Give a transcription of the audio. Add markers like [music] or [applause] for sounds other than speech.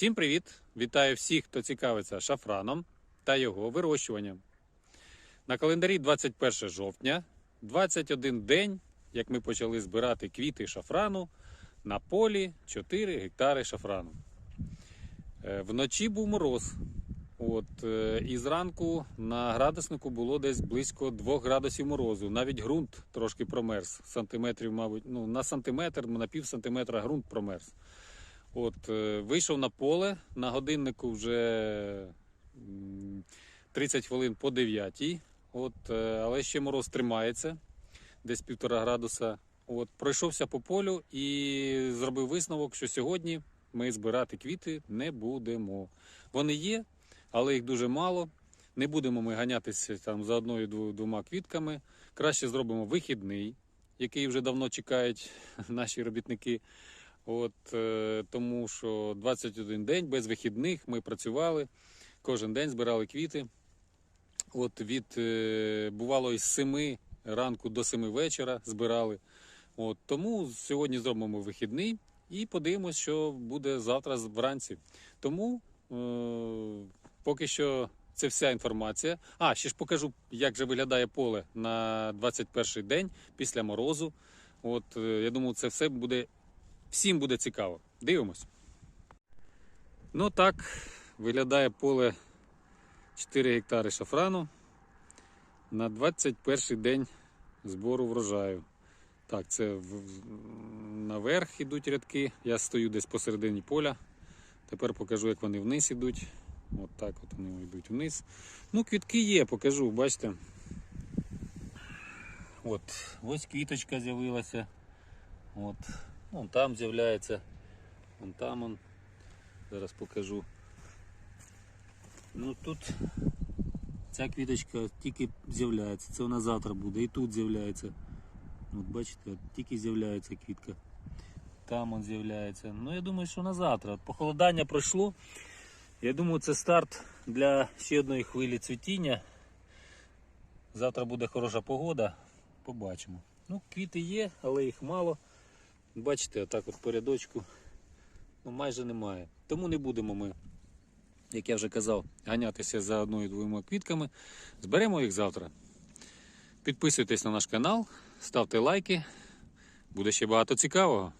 Всім привіт! Вітаю всіх, хто цікавиться шафраном та його вирощуванням. На календарі 21 жовтня, 21 день, як ми почали збирати квіти шафрану на полі 4 гектари шафрану. Е, Вночі був мороз. От, е, і зранку на градуснику було десь близько 2 градусів морозу. Навіть ґрунт трошки промерз. Сантиметрів, мабуть, ну, на сантиметр, на пів сантиметра ґрунт промерз. От, е, вийшов на поле, на годиннику вже 30 хвилин по 9. От, е, але ще мороз тримається, десь півтора градуса. От, пройшовся по полю і зробив висновок, що сьогодні ми збирати квіти не будемо. Вони є, але їх дуже мало. Не будемо ми ганятися там за одною двома квітками. Краще зробимо вихідний, який вже давно чекають [laughs] наші робітники. От, е, тому що 21 день без вихідних ми працювали, кожен день збирали квіти. От від е, бувало із 7 ранку до 7 вечора збирали. От, тому сьогодні зробимо вихідний і подивимось, що буде завтра вранці. Тому е, поки що це вся інформація. А, ще ж покажу, як же виглядає поле на 21 день після морозу. От, е, я думаю, це все буде всім буде цікаво. Дивимось. Ну так, виглядає поле 4 гектари шафрану на 21 день збору врожаю. Так, це наверх ідуть рядки. Я стою десь посередині поля. Тепер покажу, як вони вниз ідуть. От так от вони йдуть вниз. Ну, квітки є, покажу, бачите. От, ось квіточка з'явилася. От, вон там з'являється. Вон там он. Зараз покажу. Ну тут ця квіточка тільки з'являється. Це вона завтра буде. І тут з'являється. От бачите, тільки з'являється квітка. Там он з'являється. Ну я думаю, що на завтра. Похолодання пройшло. Я думаю, це старт для ще одної хвилі цвітіння. Завтра буде хороша погода. Побачимо. Ну, квіти є, але їх мало. Бачите, отак от по рядочку ну, майже немає. Тому не будемо ми, як я вже казав, ганятися за одною-двома квітками. Зберемо їх завтра. Підписуйтесь на наш канал, ставте лайки. Буде ще багато цікавого.